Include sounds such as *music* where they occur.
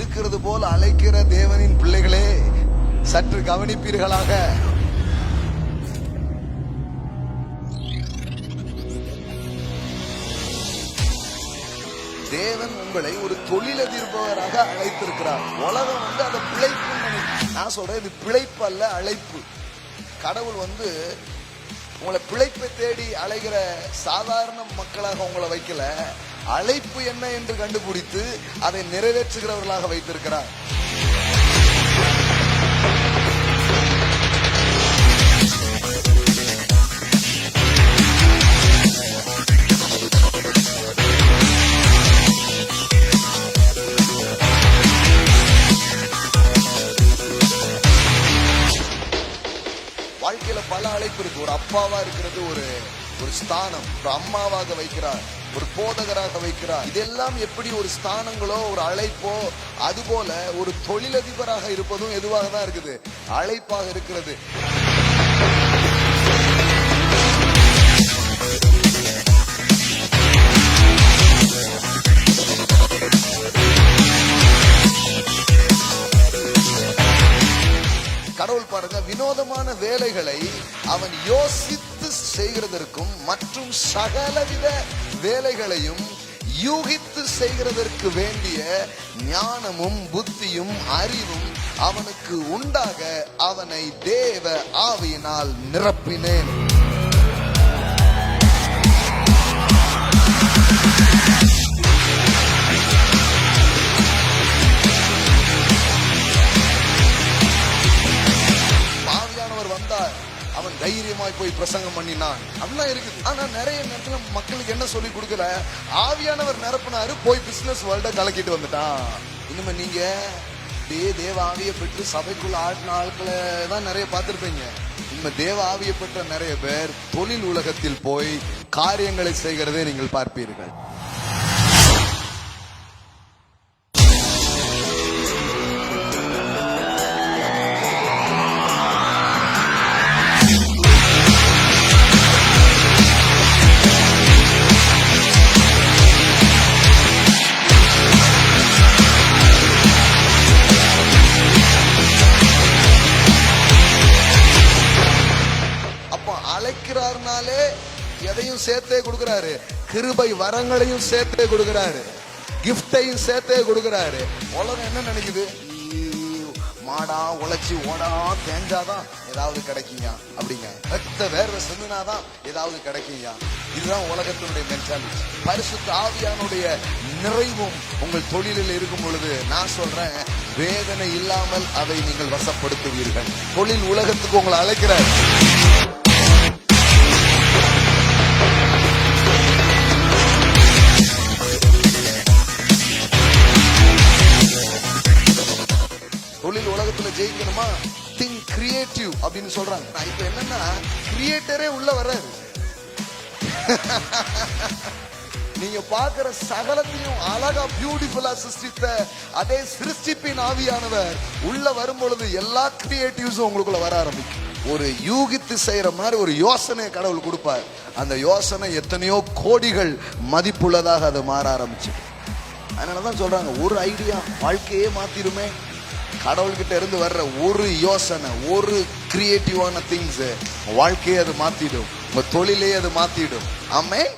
இருக்கிறது போல அழைக்கிற தேவனின் பிள்ளைகளே சற்று கவனிப்பீர்களாக. தேவன் உங்களை ஒரு தொழிலதிர்பவராக அழைத்திருக்கிறார். உலகம் வந்து அதை பிழைப்பு நான் சொல்றேன் இது பிழைப்பு அல்ல அழைப்பு. கடவுள் வந்து உங்களை பிழைப்பை தேடி அழைகிற சாதாரண மக்களாக உங்களை வைக்கல. அழைப்பு என்ன என்று கண்டுபிடித்து அதை நிறைவேற்றுகிறவர்களாக வைத்திருக்கிறார். வாழ்க்கையில பல அழைப்பு இருக்கு. ஒரு அப்பாவா இருக்கிறது ஒரு ஒரு ஸ்தானம். ஒரு அம்மாவாக வைக்கிறார். ஒரு போதகராக வைக்கிறார். இதெல்லாம் எப்படி ஒரு ஸ்தானங்களோ ஒரு அழைப்போ அதுபோல ஒரு தொழிலதிபராக இருப்பதும் எதுவாக தான் இருக்குது? அழைப்பாக இருக்கிறது. விரோதமான வேலைகளை அவன் யோசித்து செய்கிறதற்கும் மற்றும் சகலவித வேலைகளையும் யூகித்து செய்கிறதற்கு வேண்டிய ஞானமும் புத்தியும் அறிவும் அவனுக்கு உண்டாக அவனை தேவ ஆவியினால் நிரப்பினேன். ஆவியானவர் அவன் தைரியமாய் போய் பிரசங்கம் பண்ணினான். அப்படிலாம் இருக்குது. ஆனா நிறைய நேரத்துல மக்களுக்கு என்ன சொல்லி கொடுக்கல? ஆவியானவர் நிரப்புனாரு போய் பிசினஸ் வேர்ல்ட கலக்கிட்டு வந்துட்டான். இனிமே நீங்க அப்படியே தேவ ஆவியை பெற்று சபைக்குள்ள ஆடின ஆட்களை தான் நிறைய பார்த்துருப்பீங்க. இனிமே தேவ ஆவியை பெற்ற நிறைய பேர் தொழில் உலகத்தில் போய் காரியங்களை செய்கிறதை நீங்கள் பார்ப்பீர்கள். அழைக்கிறார்னாலே எதையும் சேர்த்தே கொடுக்கிறாரு. கிருபை வரங்களையும் சேர்த்தே கொடுக்கிறாரு. கிஃப்டையும் சேர்த்தே கொடுக்கிறாரு. உலகம் என்ன நினைக்குது? மாடா உழைச்சி ஓடா தேஞ்சாதான் ஏதாவது கிடைக்குங்க அப்படிங்க. ரத்த வேர்வை சிந்தினாதான் ஏதாவது கிடைக்குங்க. இதுதான் உலகத்தினுடைய மென்டாலிட்டி பரிசு ஆவியானுடைய நிறைவும் உங்கள் தொழிலில் இருக்கும் பொழுது நான் சொல்றேன் வேதனை இல்லாமல் அதை நீங்கள் வசப்படுத்துவீர்கள். தொழில் உலகத்துக்கு உங்களை அழைக்கிறார். ஜெயிக்கணுமா? திங்க் கிரியேட்டிவ் அப்படின்னு சொல்றாங்க. நான் என்னன்னா கிரியேட்டரே உள்ள வர்றாரு. *laughs* நீங்க பாக்குற சகலத்தையும் அழகா பியூட்டிஃபுல்லா சிருஷ்டித்த அதே சிருஷ்டிப்பின் ஆவியானவர் உள்ள வரும் பொழுது எல்லா கிரியேட்டிவ்ஸும் உங்களுக்குள்ள வர ஆரம்பிக்கும். ஒரு யூகித்து செய்யற மாதிரி ஒரு யோசனையை கடவுள் கொடுப்பார். அந்த யோசனை எத்தனையோ கோடிகள் மதிப்புள்ளதாக அது மாற ஆரம்பிச்சு அதனாலதான் சொல்றாங்க ஒரு ஐடியா வாழ்க்கையே மாத்திருமே கடவுள்கிட்ட இருந்து வர்ற ஒரு யோசனை ஒரு கிரியேட்டிவான திங்ஸ் வாழ்க்கையை அது மாத்திடும். உங்க தொழிலே அது மாத்திடும். ஆமே